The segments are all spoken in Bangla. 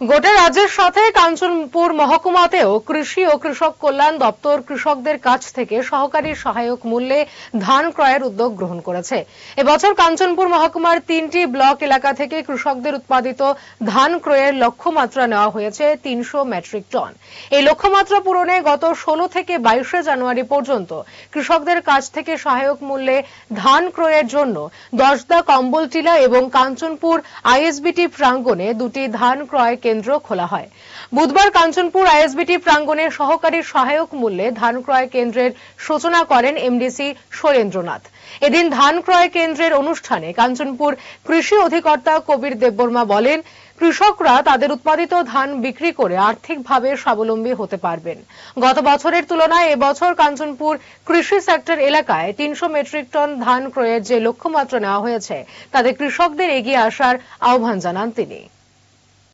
গোটা রাজ্যের সাথে কাঞ্চনপুর মহকুমাতেও কৃষি ও কৃষক কল্যাণ দপ্তর কৃষকদের কাছ থেকে সহকারী সহায়ক মূল্যে ধান ক্রয়ের উদ্যোগ গ্রহণ করেছে। এবছর কাঞ্চনপুর মহকুমার তিনটি ব্লক এলাকা থেকে কৃষকদের উৎপাদিত ধান ক্রয়ের লক্ষ্যমাত্রা নেওয়া হয়েছে তিনশো মেট্রিক টন। এই লক্ষ্যমাত্রা পূরণে গত ষোলো থেকে বাইশে জানুয়ারি পর্যন্ত কৃষকদের কাছ থেকে সহায়ক মূল্যে ধান ক্রয়ের জন্য দশদা কম্বলটিলা এবং কাঞ্চনপুর আইএসবিটি প্রাঙ্গণে দুটি ধান ক্রয় কেন্দ্র খোলা হয়। বুধবার কাঞ্চনপুর আইএসবিটি প্রাঙ্গণে সহকারী সহায়ক মূল্যে ধান ক্রয় কেন্দ্রের সূচনা করেন এমডিসি সুরেন্দ্রনাথ। এদিন ধান ক্রয় কেন্দ্রের অনুষ্ঠানে কাঞ্চনপুর কৃষি অধিকর্তা কবির দেববর্মা বলেন, কৃষকরা তাদের উৎপাদিত ধান বিক্রি করে আর্থিকভাবে স্বাবলম্বী হতে পারবেন। গত বছরের তুলনায় এবছর কাঞ্চনপুর কৃষি সেক্টর এলাকায় তিনশো মেট্রিক টন ধান ক্রয়ের যে লক্ষ্যমাত্রা নেওয়া হয়েছে, তাতে কৃষকদের এগিয়ে আসার আহ্বান জানান তিনি।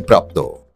प्राप्त हो।